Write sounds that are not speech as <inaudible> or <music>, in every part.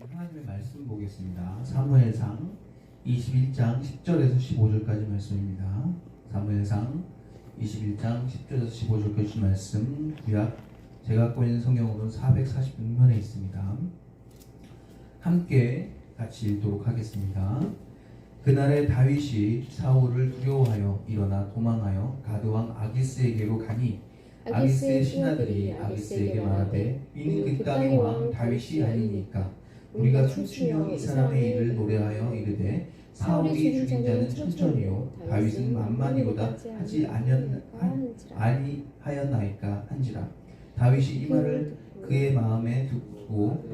하나님의 말씀 보겠습니다. 사무엘상 21장 10절에서 15절까지 말씀입니다. 사무엘상 21장 10절에서 15절까지 말씀 구약 제가 갖고 있는 성경으로는 446면에 있습니다. 함께 같이 읽도록 하겠습니다. 그날에 다윗이 사울을 두려워하여 일어나 도망하여 가드왕 아기스에게로 가니 아기스의 신하들이 아기스에게 말하되 이는 그 땅의 왕 다윗이 아니니까 우리가 춤추며 이 사람의 일을 노래하여 이르되 사울이 죽인 자는 천천히요. 다윗은 만만히보다 하지 아니었- 아니하였나이까 한지라. 다윗이 이 말을 그의 마음에 듣고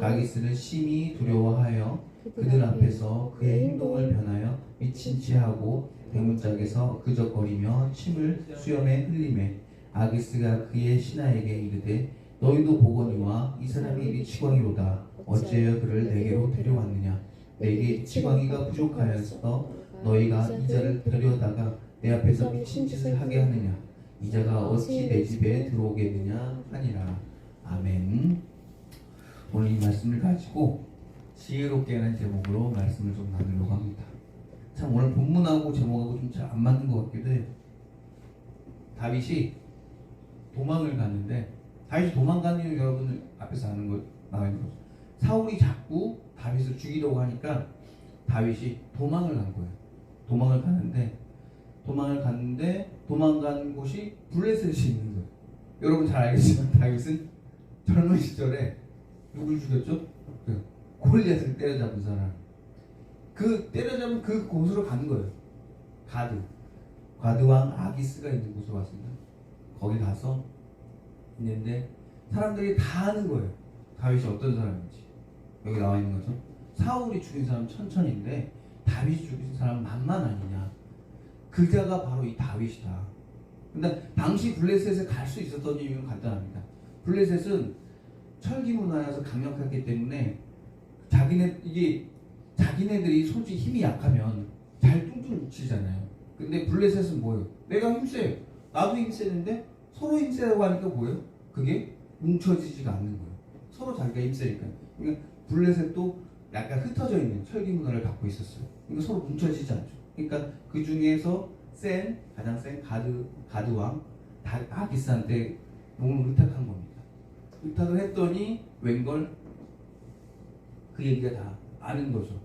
가기스를 심히 두려워하여 그들 앞에서 그의 행동을 변하여 미친 체하고 대문짝에서 그저 거리며 침을 수염에 흘리매 아기스가 그의 신하에게 이르되 너희도 보거니와 이 사람이 미치광이로다 어찌하여 그를 내게로 데려왔느냐? 내게 치광이가 부족하여서 너희가 이 자를 데려다가 내 앞에서 미친 짓을 하게 하느냐? 이 자가 어찌 내 집에 들어오겠느냐 하니라. 아멘. 오늘 이 말씀을 가지고 지혜롭게 하는 제목으로 말씀을 좀 나누려고 합니다. 참 오늘 본문하고 제목하고 좀 잘 안 맞는 것 같기도 해요 다윗이 도망을 갔는데 다윗이 도망간 이유 여러분들 앞에서 아는 거 나와 있는 거죠 사울이 자꾸 다윗을 죽이려고 하니까 다윗이 도망을 간 거예요. 도망을 가는데 도망을 갔는데 도망간 곳이 블레셋이 있는 거예요. 여러분 잘 알겠지만 <laughs> 다윗은 젊은 시절에 누굴 죽였죠? 그 골리앗을 때려잡은 사람. 그 때려잡은 그 곳으로 간 거예요. 가드. 가드 왕 아기스가 있는 곳으로 왔습니다. 거기 가서 있는데 사람들이 다 아는 거예요. 다윗이 어떤 사람인지. 여기 나와 있는 거죠. 사울이 죽인 사람 천천인데 다윗이 죽인 사람 만만 아니냐. 그자가 바로 이 다윗이다. 근데 당시 블레셋에 갈 수 있었던 이유는 간단합니다. 블레셋은 철기 문화여서 강력했기 때문에 자기네 이게 자기네들이 솔직히 힘이 약하면 잘 뚱뚱 묻히잖아요. 근데 블레셋은 뭐예요? 내가 힘세요. 나도 힘세는데 서로 힘세라고 하니까 뭐예요? 그게 뭉쳐지지가 않는 거예요. 서로 자기가 힘세니까. 그러니까 블레셋도 약간 흩어져 있는 철기 문화를 갖고 있었어요. 그러니까 서로 뭉쳐지지 않죠. 그러니까 그 중에서 센 가장 센 가드 가드 왕 다- 아기스한테 몸을 의탁한 겁니다. 의탁을 했더니 웬걸 그 얘기가 다 아는 거죠.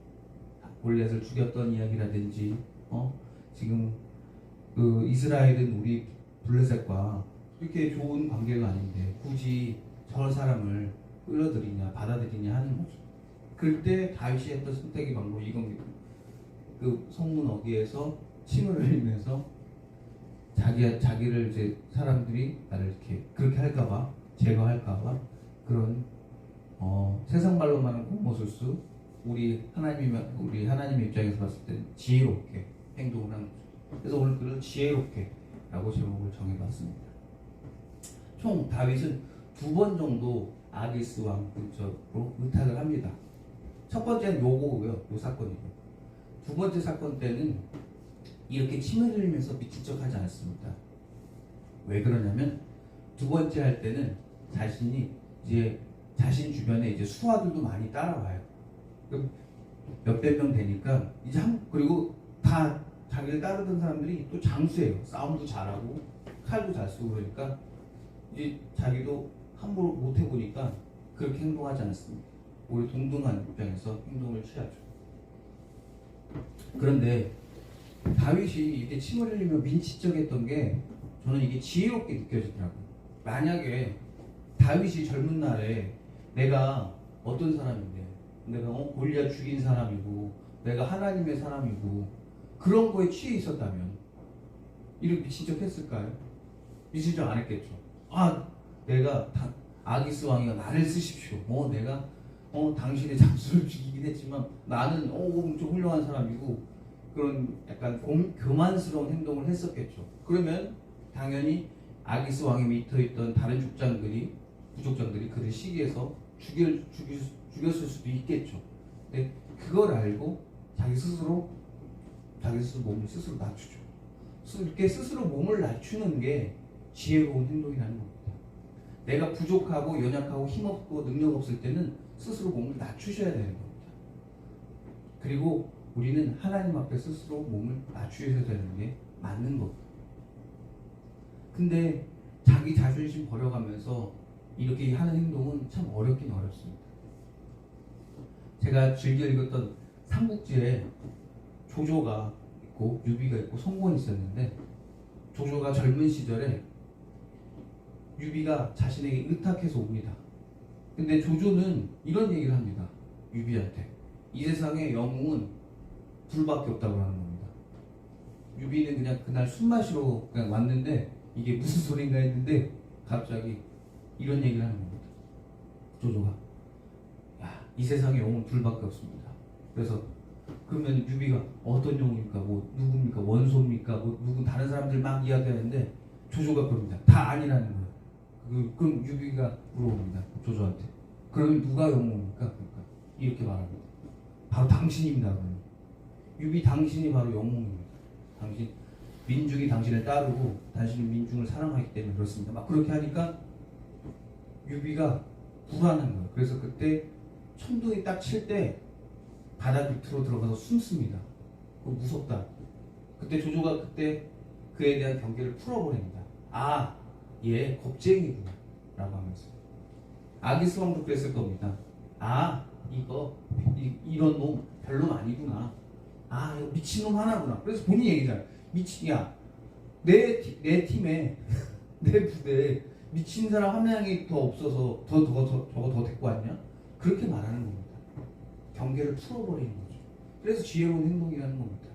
골렛을 죽였던 이야기라든지 어 지금 그 이스라엘은 우리 블레셋과 이렇게 좋은 관계가 아닌데 굳이 저 사람을 끌어들이냐 받아들이냐 하는 거죠. 그때 다윗이 했던 선택의 방법이 이겁니다. 그 성문 어귀에서 침을 흘리면서 자기 자기를 이제 사람들이 나를 이렇게 그렇게 할까봐 제거할까봐 그런 어, 세상 말로만은 공모술수 우리 하나님 우리 하나님 입장에서 봤을 때는 지혜롭게 행동을 하는 거죠. 그래서 오늘 그를 지혜롭게라고 제목을 정해봤습니다. 총 다윗은 두 번 정도 아기스 왕 근처로 의탁을 합니다. 첫 번째는 요거고요, 요 사건이고. 두 번째 사건 때는 이렇게 침을 흘리면서 미친 척 하지 않았습니다. 왜 그러냐면 두 번째 할 때는 자신이 이제 자신 주변에 이제 수하들도 많이 따라와요. 몇백 명 되니까 이제 한 그리고 다 자기를 따르던 사람들이 또 장수예요. 싸움도 잘하고 칼도 잘 쓰고 그러니까 이제 자기도 함부로 못 해보니까 그렇게 행동하지 않았습니다. 오히려 동등한 입장에서 행동을 취하죠. 그런데 다윗이 이렇게 침을 흘리며 민치적했던 게 저는 이게 지혜롭게 느껴지더라고요. 만약에 다윗이 젊은 날에 내가 어떤 사람인데 내가 어, 골리앗 죽인 사람이고 내가 하나님의 사람이고 그런 거에 취해 있었다면 이렇게 미친 척 했을까요? 미친 척 안 했겠죠. 아 내가 다, 아기스 왕이가 나를 쓰십시오. 뭐 내가 어 당신의 장수를 죽이긴 했지만 나는 어 엄청 훌륭한 사람이고 그런 약간 공, 교만스러운 행동을 했었겠죠. 그러면 당연히 아기스 왕이 밑에 있던 다른 족장들이 부족장들이 그를 시기해서 죽일, 죽일, 죽였을 수도 있겠죠. 근데 그걸 알고 자기 스스로 자기 스스로 몸을 스스로 낮추죠. 스- 이렇게 스스로 몸을 낮추는 게 지혜로운 행동이라는 겁니다. 내가 부족하고 연약하고 힘없고 능력 없을 때는 스스로 몸을 낮추셔야 되는 겁니다. 그리고 우리는 하나님 앞에 스스로 몸을 낮추셔야 되는 게 맞는 겁니다. 근데 자기 자존심 버려가면서 이렇게 하는 행동은 참 어렵긴 어렵습니다. 제가 즐겨 읽었던 삼국지에 조조가 있고 유비가 있고 송곤이 있었는데 조조가 젊은 시절에 유비가 자신에게 의탁해서 옵니다. 근데 조조는 이런 얘기를 합니다. 유비한테 이 세상에 영웅은 둘밖에 없다고 하는 겁니다. 유비는 그냥 그날 술 마시러 그냥 왔는데 이게 무슨 소린가 했는데 갑자기 이런 얘기를 하는 겁니다. 조조가 야, 이 세상에 영웅 둘밖에 없습니다. 그래서 그러면 유비가 어떤 영웅입니까? 뭐 누굽니까? 원소입니까? 뭐 누구 다른 사람들 막 이야기하는데 조조가 그럽니다. 다 아니라는 거예요. 그, 그럼 유비가 물어봅니다. 조조한테. 그러면 누가 영웅입니까? 그러니까 이렇게 말합니다. 바로 당신입니다. 유비 당신이 바로 영웅입니다. 당신 민중이 당신을 따르고 당신은 민중을 사랑하기 때문에 그렇습니다. 막 그렇게 하니까 유비가 불안한 거예요. 그래서 그때 천둥이 딱 칠 때 바다 밑으로 들어가서 숨습니다. 무섭다. 그때 조조가 그때 그에 대한 경계를 풀어버립니다. 아, 얘 겁쟁이구나. 라고 하면서. 아기스왕도 그랬을 겁니다. 아, 이거, 이, 런놈 별놈 아니구나. 아, 이거 미친놈 하나구나. 그래서 본인이 얘기잖아요. 미친, 야, 내, 티- 내 팀에, <laughs> 내 부대에 미친 사람 한 명이 더 없어서 더, 더, 더, 저거 더 데리고 왔냐? 그렇게 말하는 겁니다. 경계를 풀어버리는 거죠. 그래서 지혜로운 행동이라는 겁니다.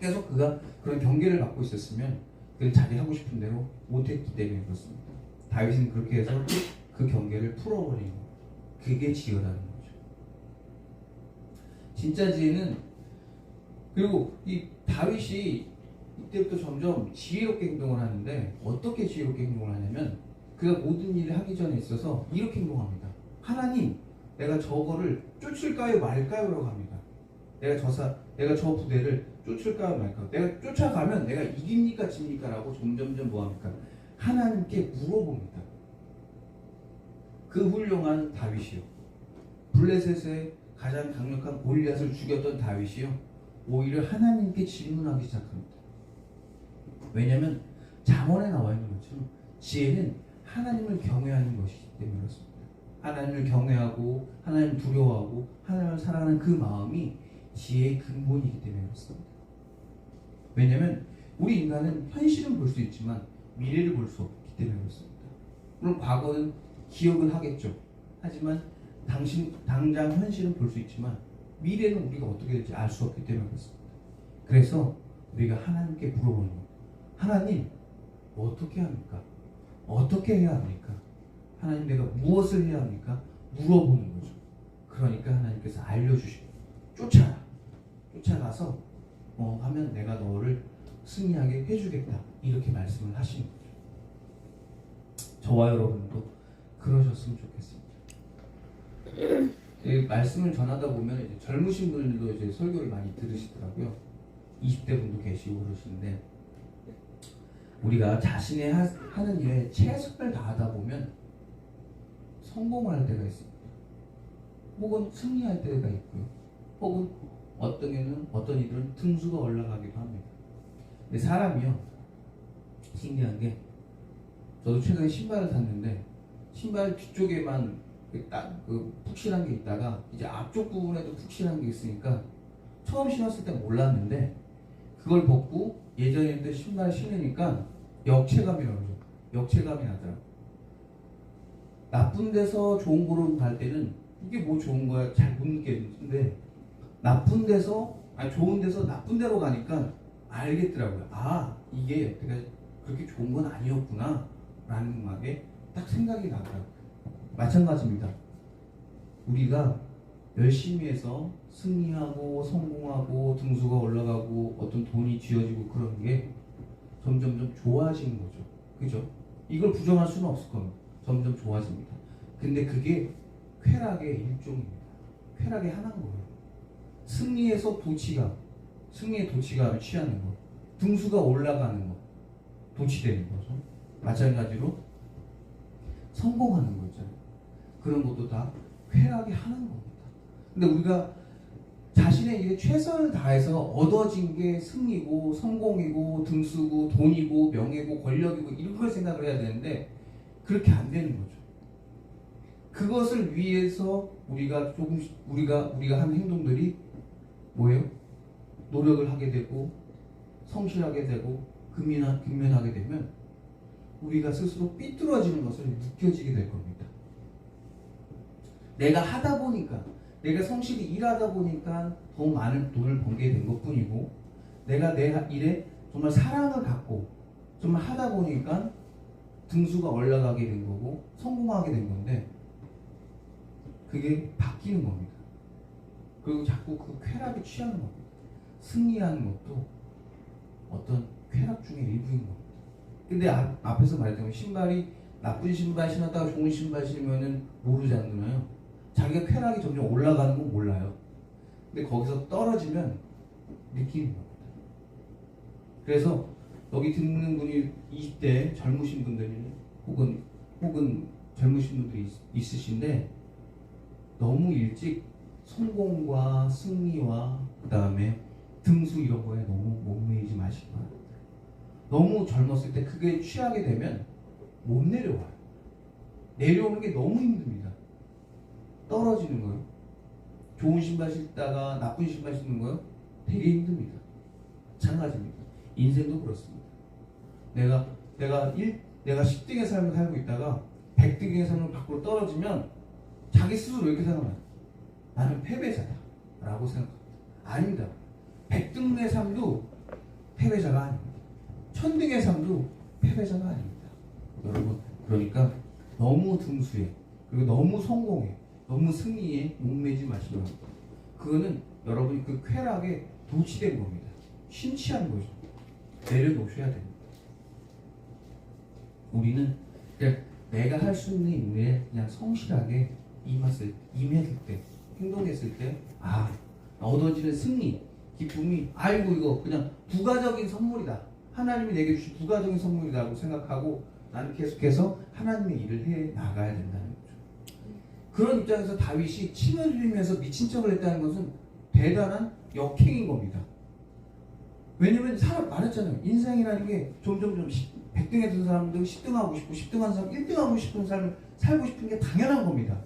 계속 그가 그런 경계를 갖고 있었으면 그는 자기 하고 싶은 대로 못했기 때문에 그렇습니다. 다윗은 그렇게 해서 그 경계를 풀어버리는 거예요. 그게 지혜라는 거죠. 진짜 지혜는 그리고 이 다윗이 이때부터 점점 지혜롭게 행동을 하는데 어떻게 지혜롭게 행동을 하냐면 그가 모든 일을 하기 전에 있어서 이렇게 행동합니다. 하나님, 내가 저거를 쫓을까요 말까요? 라고 합니다. 내가 저사, 내가 저 부대를 쫓을까요 말까요? 내가 쫓아가면 내가 이깁니까 집니까? 라고 점점점 뭐합니까? 하나님께 물어봅니다. 그 훌륭한 다윗이요. 블레셋의 가장 강력한 골리앗을 죽였던 다윗이요. 오히려 하나님께 질문하기 시작합니다. 왜냐하면 잠언에 나와 있는 것처럼 지혜는 하나님을 경외하는 것이기 때문에 그렇습니다. 하나님을 경외하고 하나님을 두려워하고 하나님을 사랑하는 그 마음이 지혜의 근본이기 때문에 그렇습니다. 왜냐하면 우리 인간은 현실은 볼 수 있지만 미래를 볼 수 없기 때문에 그렇습니다. 물론 과거는 기억은 하겠죠. 하지만 당신 당장 현실은 볼 수 있지만 미래는 우리가 어떻게 될지 알 수 없기 때문에 그렇습니다. 그래서 우리가 하나님께 물어보는 거예요. 하나님 어떻게 합니까? 어떻게 해야 합니까? 하나님 내가 무엇을 해야 합니까? 물어보는 거죠. 그러니까 하나님께서 알려주시고 쫓아라. 쫓아가서 어 하면 내가 너를 승리하게 해주겠다. 이렇게 말씀을 하시는 거죠. 저와 여러분도 그러셨으면 좋겠습니다. 이 말씀을 전하다 보면 이제 젊으신 분들도 이제 설교를 많이 들으시더라고요. 20대 분도 계시고 그러시는데 우리가 자신의 하, 하는 일에 최선을 다하다 보면 성공을 할 때가 있습니다. 혹은 승리할 때가 있고요. 혹은 어떤 경우는 어떤 이들은 등수가 올라가기도 합니다. 근데 사람이요 신기한 게 저도 최근에 신발을 샀는데 신발 뒤쪽에만 그, 딱, 그 푹신한 게 있다가 이제 앞쪽 부분에도 푹신한 게 있으니까 처음 신었을 때 몰랐는데 그걸 벗고 예전에 신발 신으니까 역체감이라고 그러죠. 역체감이 나더라고. 나쁜 데서 좋은 곳으로 갈 때는 이게 뭐 좋은 거야 잘 못 느끼는데 나쁜 데서 아니 좋은 데서 나쁜 데로 가니까 알겠더라고요. 아 이게 내가 그렇게 좋은 건 아니었구나 라는 말에 딱 생각이 나더라고요. 마찬가지입니다. 우리가 열심히 해서 승리하고 성공하고 등수가 올라가고 어떤 돈이 쥐어지고 그런 게 점점점 좋아지는 거죠. 그죠? 이걸 부정할 수는 없을 겁니다. 점점 좋아집니다. 근데 그게 쾌락의 일종입니다. 쾌락의 하나인 거예요. 승리에서 도치가, 승리의 도치감을 취하는 거. 등수가 올라가는 거. 도치되는 거죠. 마찬가지로 성공하는 거 있잖아요. 그런 것도 다 쾌락이 하는 겁니다. 근데 우리가 자신의 일에 최선을 다해서 얻어진 게 승리고 성공이고 등수고 돈이고 명예고 권력이고 이런 걸 생각을 해야 되는데 그렇게 안 되는 거죠. 그것을 위해서 우리가 조금씩 우리가 우리가 한 행동들이 뭐예요? 노력을 하게 되고 성실하게 되고 근면하, 근면하게 되면 우리가 스스로 삐뚤어지는 것을 느껴지게 될 겁니다. 내가 하다 보니까 내가 성실히 일하다 보니까 더 많은 돈을 벌게 된 것뿐이고 내가 내 일에 정말 사랑을 갖고 정말 하다 보니까 등수가 올라가게 된 거고 성공하게 된 건데 그게 바뀌는 겁니다. 그리고 자꾸 그 쾌락에 취하는 겁니다. 승리하는 것도 어떤 쾌락 중의 일부인 겁니다. 근데 앞, 앞에서 말했던 신발이 나쁜 신발 신었다가 좋은 신발 신으면은 모르지 않나요? 자기가 쾌락이 점점 올라가는 건 몰라요. 근데 거기서 떨어지면 느끼는 겁니다. 그래서 여기 듣는 분이 20대 젊으신 분들이 혹은 혹은 젊으신 분들이 있, 있으신데 너무 일찍 성공과 승리와 그 다음에 등수 이런 거에 너무 목매이지 바랍니다. 너무 젊었을 때 그게 취하게 되면 못 내려와요. 내려오는 게 너무 힘듭니다. 떨어지는 거예요. 좋은 신발 신다가 나쁜 신발 신는 거요? 되게 힘듭니다. 마찬가지입니다. 인생도 그렇습니다. 내가 내가 1 내가 10등의 삶을 살고 있다가 100등의 삶을 밖으로 떨어지면 자기 스스로 이렇게 생각해요. 나는 패배자다. 라고 생각합니다. 아닙니다. 100등의 삶도 패배자가 아닙니다. 1000등의 삶도 패배자가 아닙니다. 여러분, 그러니까 너무 등수에, 그리고 너무 성공에, 너무 승리에 목매지 바랍니다. 그거는 여러분이 그 쾌락에 도취된 겁니다. 심취한 거죠. 내려놓으셔야 됩니다. 우리는 그냥 내가 할 수 있는 일에 그냥 성실하게 임했을, 임했을 때, 행동했을 때, 아, 얻어지는 승리, 기쁨이, 아이고, 이거 그냥 부가적인 선물이다. 하나님이 내게 주신 부가적인 선물이라고 생각하고 나는 계속해서 하나님의 일을 해 나가야 된다는 거죠. 그런 입장에서 다윗이 침을 흘리면서 미친 척을 했다는 것은 대단한 역행인 겁니다. 왜냐면 사람 말했잖아요. 인생이라는 게 점점점 100등 했던 사람들 10등 하고 싶고 10등 한 사람 1등 하고 싶은 삶을 살고 싶은 게 당연한 겁니다.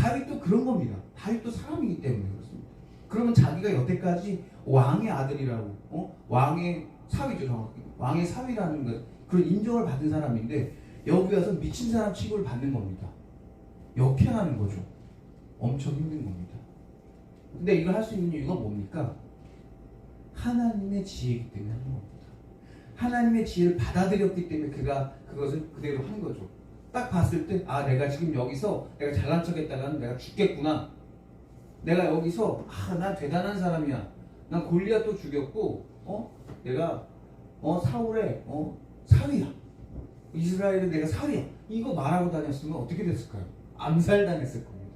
다윗도 그런 겁니다. 다윗도 사람이기 때문에 그렇습니다. 그러면 자기가 여태까지 왕의 아들이라고 어? 왕의 사위죠 정확히 왕의 사위라는 것 그런 인정을 받은 사람인데 여기 와서 미친 사람 취급을 받는 겁니다. 역행하는 거죠. 엄청 힘든 겁니다. 근데 이걸 할 수 있는 이유가 뭡니까? 하나님의 지혜이기 때문에 하는 겁니다. 하나님의 지혜를 받아들였기 때문에 그가 그것을 그대로 한 거죠. 딱 봤을 때, 아, 내가 지금 여기서 내가 잘난 척 했다가는 내가 죽겠구나. 내가 여기서, 아, 난 대단한 사람이야. 난 골리앗도 죽였고, 어? 내가, 어, 사울의, 어, 사위야. 이스라엘에 내가 사위야. 이거 말하고 다녔으면 어떻게 됐을까요? 암살 당했을 겁니다.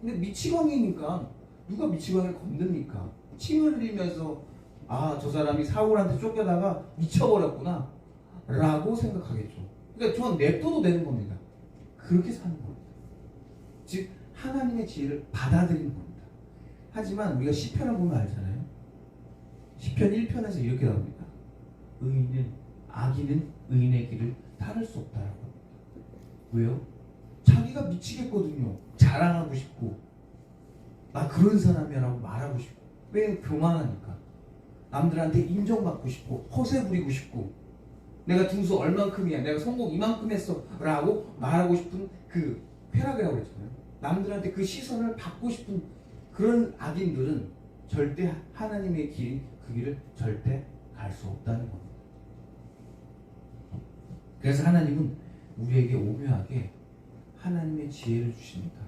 근데 미치광이니까 누가 미치광이를 건듭니까? 침을 흘리면서 아, 저 사람이 사울한테 쫓겨다가 미쳐버렸구나. 라고 생각하겠죠. 그러니까 저는 냅둬도 되는 겁니다. 그렇게 사는 겁니다. 즉, 하나님의 지혜를 받아들이는 겁니다. 하지만 우리가 시편을 보면 알잖아요. 시편 1편에서 이렇게 나옵니다. 의인은, 악인은 의인의 길을 따를 수 없다라고 합니다. 왜요? 자기가 미치겠거든요. 자랑하고 싶고, 나 그런 사람이라고 말하고 싶고. 왜 교만하니까. 남들한테 인정받고 싶고 허세 부리고 싶고 내가 등수 얼만큼이야. 내가 성공 이만큼 했어. 라고 말하고 싶은 그 쾌락이라고 그랬잖아요. 남들한테 그 시선을 받고 싶은 그런 악인들은 절대 하나님의 길, 그 길을 절대 갈 수 없다는 겁니다. 그래서 하나님은 우리에게 오묘하게 하나님의 지혜를 주십니다.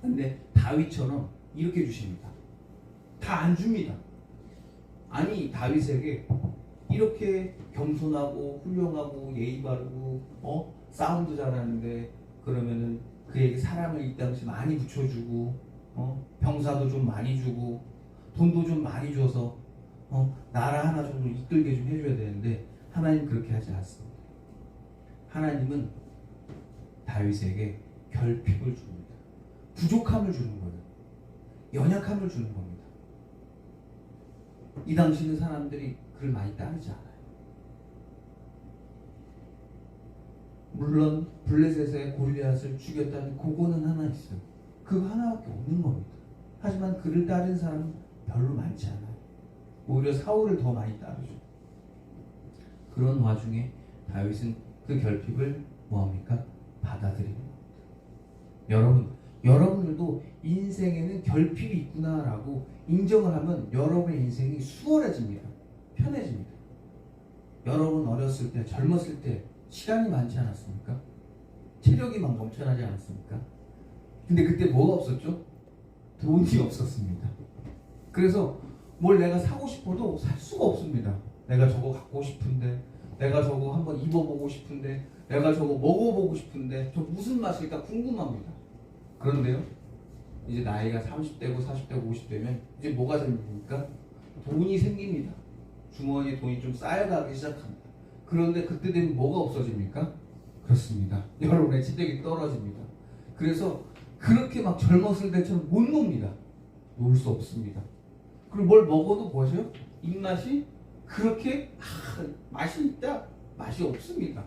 근데 다윗처럼 이렇게 주십니다. 다 안 줍니다. 아니 다윗에게 이렇게 겸손하고 훌륭하고 예의 바르고 어 싸움도 잘하는데 그러면은 그에게 사람을 이 당시 많이 붙여주고 어 병사도 좀 많이 주고 돈도 좀 많이 줘서 어 나라 하나 정도 이끌게 좀 해줘야 되는데 하나님 그렇게 하지 않습니다. 하나님은 다윗에게 결핍을 줍니다. 부족함을 주는 거예요. 연약함을 주는 겁니다. 이 당시는 사람들이 그를 많이 따르지 않아요. 물론 블레셋의 골리앗을 죽였다는 그거는 하나 있어요. 그거 하나밖에 없는 겁니다. 하지만 그를 따른 사람은 별로 많지 않아요. 오히려 사울을 더 많이 따르죠. 그런 와중에 다윗은 그 결핍을 뭐합니까? 받아들이는 겁니다. 여러분, 여러분들도 인생에는 결핍이 있구나라고 인정을 하면 여러분의 인생이 수월해집니다. 편해집니다. 여러분 어렸을 때, 젊었을 때 시간이 많지 않았습니까? 체력이 막 넘쳐나지 않았습니까? 근데 그때 뭐가 없었죠? 돈이 없었습니다. 그래서 뭘 내가 사고 싶어도 살 수가 없습니다. 내가 저거 갖고 싶은데, 내가 저거 한번 입어보고 싶은데, 내가 저거 먹어보고 싶은데, 저 무슨 맛일까 궁금합니다. 그런데요, 이제 나이가 30대고 40대고 50대면 이제 뭐가 생깁니까? 돈이 생깁니다. 주머니에 돈이 좀 쌓여가기 시작합니다. 그런데 그때 되면 뭐가 없어집니까? 그렇습니다. <laughs> 여러분의 체력이 떨어집니다. 그래서 그렇게 막 젊었을 때처럼 못 놉니다. 놀 수 없습니다. 그리고 뭘 먹어도 뭐죠? 입맛이 그렇게 아, 맛이 있다? 맛이 없습니다.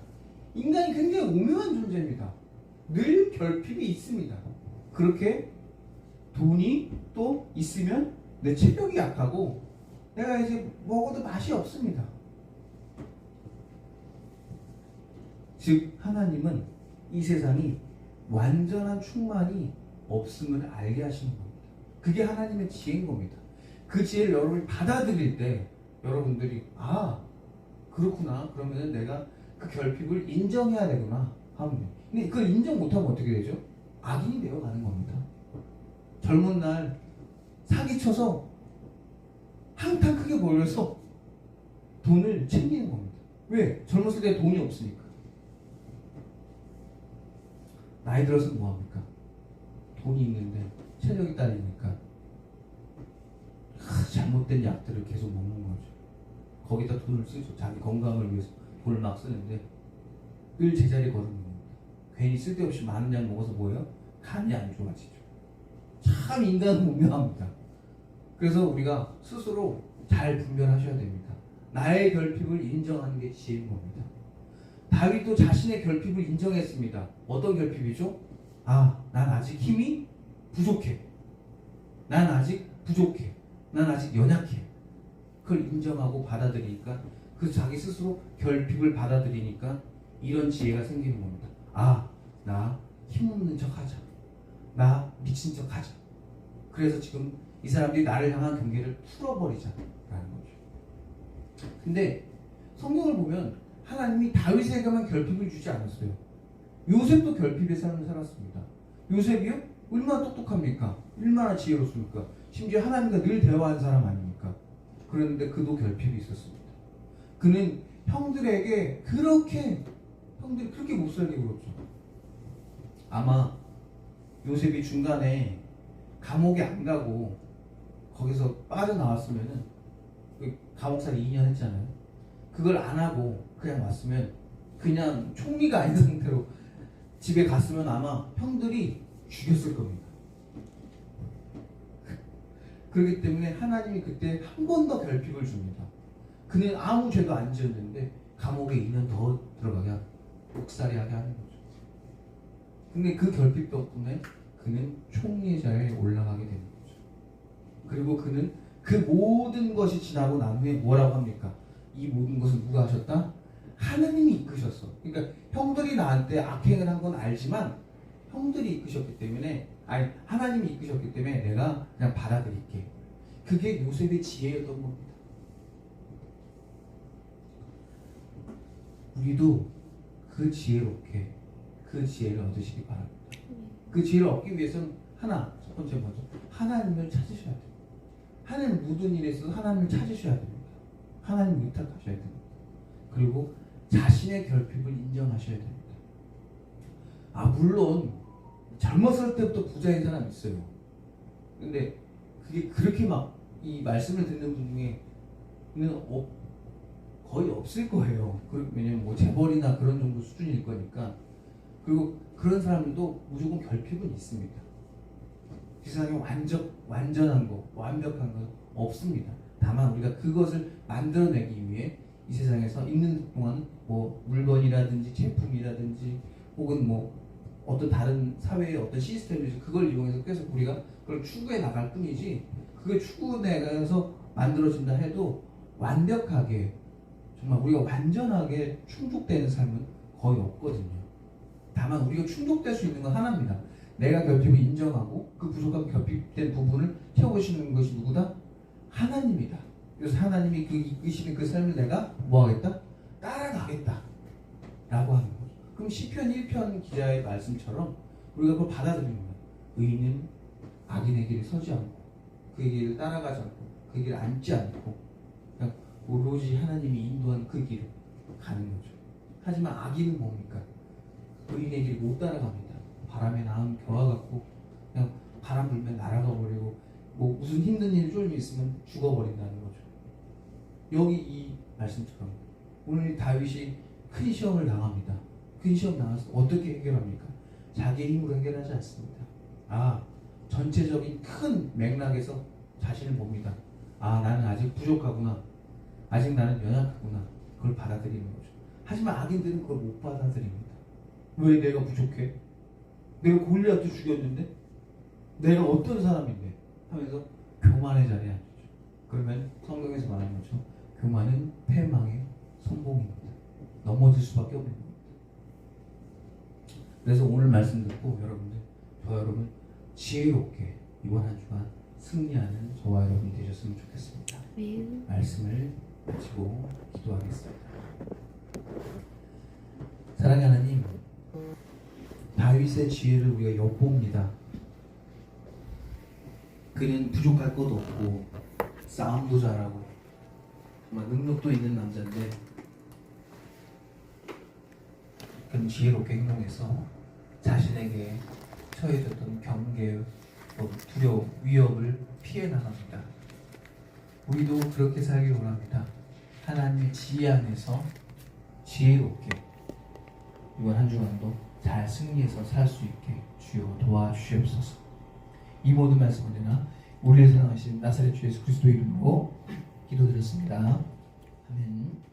인간이 굉장히 오묘한 존재입니다. 늘 결핍이 있습니다. 그렇게 돈이 또 있으면 내 체력이 약하고 내가 이제 먹어도 맛이 없습니다. 즉 하나님은 이 세상이 완전한 충만이 없음을 알게 하시는 겁니다. 그게 하나님의 지혜인 겁니다. 그 지혜를 여러분이 받아들일 때 여러분들이 아 그렇구나 그러면 내가 그 결핍을 인정해야 되구나 하면 돼요. 근데 그걸 인정 못하면 어떻게 되죠? 악인이 되어가는 겁니다. 젊은 날 사기쳐서 한탕 크게 몰려서 돈을 챙기는 겁니다. 왜? 젊었을 때 돈이 없으니까. 나이 들어서 뭐 합니까? 돈이 있는데 체력이 딸리니까 하, 잘못된 약들을 계속 먹는 거죠. 거기다 돈을 쓰죠. 자기 건강을 위해서 돈을 막 쓰는데 늘 제자리 걸음는 겁니다. 괜히 쓸데없이 많은 약 먹어서 뭐예요? 간이 안 좋아지죠. 참 인간은 오묘합니다. 그래서 우리가 스스로 잘 분별하셔야 됩니다. 나의 결핍을 인정하는 게 지혜인 겁니다. 다윗도 자신의 결핍을 인정했습니다. 어떤 결핍이죠? 아, 난 아직 힘이 부족해. 난 아직 부족해. 난 아직 연약해. 그걸 인정하고 받아들이니까 그 자기 스스로 결핍을 받아들이니까 이런 지혜가 생기는 겁니다. 아, 나 힘없는 척 하자. 나 미친 척 하자. 그래서 지금 이 사람들이 나를 향한 경계를 풀어버리자라는 거죠. 근데 성경을 보면 하나님이 다윗에게만 결핍을 주지 않았어요. 요셉도 결핍의 삶을 살았습니다. 요셉이요? 얼마나 똑똑합니까? 얼마나 지혜롭습니까? 심지어 하나님과 늘 대화한 사람 아닙니까? 그런데 그도 결핍이 있었습니다. 그는 형들에게 그렇게 형들이 그렇게 못 살게 굴었죠. 아마 요셉이 중간에 감옥에 안 가고 거기서 빠져나왔으면은 그 감옥살이 2년 했잖아요. 그걸 안 하고 그냥 왔으면 그냥 총리가 아닌 상태로 집에 갔으면 아마 형들이 죽였을 겁니다. 그렇기 때문에 하나님이 그때 한 번 더 결핍을 줍니다. 그는 아무 죄도 안 지었는데 감옥에 2년 더 들어가게 복살이하게 하는 거죠. 근데 그 결핍 덕분에 그는 총리의 자리에 올라가게 거죠. 그리고 그는 그 모든 것이 지나고 난 후에 뭐라고 합니까? 이 모든 것을 누가 하셨다? 하느님이 이끄셨어. 그러니까 형들이 나한테 악행을 한 건 알지만 형들이 이끄셨기 때문에 아니 하나님이 이끄셨기 때문에 내가 그냥 받아들일게. 그게 요셉의 지혜였던 겁니다. 우리도 그 지혜롭게 그 지혜를 얻으시기 바랍니다. 그 지혜를 얻기 위해서는 하나 첫 번째 먼저 하나님을 찾으셔야 돼요. 하나님 모든 일에 있어서 하나님을 찾으셔야 됩니다. 하나님 의탁하셔야 됩니다. 그리고 자신의 결핍을 인정하셔야 됩니다. 아 물론 젊었을 때부터 부자인 사람 있어요. 근데 그게 그렇게 막 이 말씀을 듣는 분 중에는 없- 거의 없을 거예요. 그- 왜냐면 뭐 재벌이나 그런 정도 수준일 거니까. 그리고 그런 사람들도 무조건 결핍은 있습니다. 이 세상에 완전 완전한 거, 완벽한 거 없습니다. 다만 우리가 그것을 만들어내기 위해 이 세상에서 있는 동안 뭐 물건이라든지 제품이라든지 혹은 뭐 어떤 다른 사회의 어떤 시스템에서 그걸 이용해서 계속 우리가 그걸 추구해 나갈 뿐이지 그게 추구해서 만들어진다 해도 완벽하게 정말 우리가 완전하게 충족되는 삶은 거의 없거든요. 다만 우리가 충족될 수 있는 건 하나입니다. 내가 결핍을 인정하고 그 부족한 결핍된 부분을 채워주시는 것이 누구다? 하나님이다. 그래서 하나님이 그 이끄시는 그 삶을 내가 뭐하겠다? 따라가겠다. 라고 하는 거죠. 그럼 시편 1편 기자의 말씀처럼 우리가 그걸 받아들이는 거예요. 의인은 악인의 길에 서지 않고 그의 길을 따라가지 않고 그 길을 앉지 않고 그냥 오로지 하나님이 인도한 그 길을 가는 거죠. 하지만 악인은 뭡니까? 의인의 길못 따라갑니다. 바람에 나은 겨와 같고 그냥 바람 불면 날아가 버리고 뭐 무슨 힘든 일이 좀 있으면 죽어버린다는 거죠. 여기 이 말씀처럼 오늘 다윗이 큰 시험을 당합니다. 큰 시험 당해서 어떻게 해결합니까? 자기의 힘으로 해결하지 않습니다. 아 전체적인 큰 맥락에서 자신을 봅니다. 아 나는 아직 부족하구나. 아직 나는 연약하구나. 그걸 받아들이는 거죠. 하지만 악인들은 그걸 못 받아들입니다. 왜 내가 부족해? 내가 골리앗도 죽였는데 내가 어떤 사람인데 하면서 교만의 자리에 앉죠. 그러면 성경에서 말하는 거죠. 교만은 패망의 선봉입니다. 넘어질 수밖에 없는 겁니다. 그래서 오늘 말씀 듣고 여러분들, 저 여러분 지혜롭게 이번 한 주간 승리하는 저와 여러분이 되셨으면 좋겠습니다. 아멘. 말씀을 마치고 기도하겠습니다. 사랑의 하나님, 다윗의 지혜를 우리가 엿봅니다. 그는 부족할 것도 없고 싸움도 잘하고 정말 능력도 있는 남자인데 그는 지혜롭게 행동해서 자신에게 처해졌던 경계, 뭐 두려움, 위협을 피해 나갑니다. 우리도 그렇게 살길 원합니다. 하나님의 지혜 안에서 지혜롭게 이번 한 주간도 잘 승리해서 살 수 있게 주여 도와주시옵소서. 이 모든 말씀을 드나 우리를 사랑하신 나사렛 주 예수 그리스도 이름으로 기도드렸습니다. 아멘.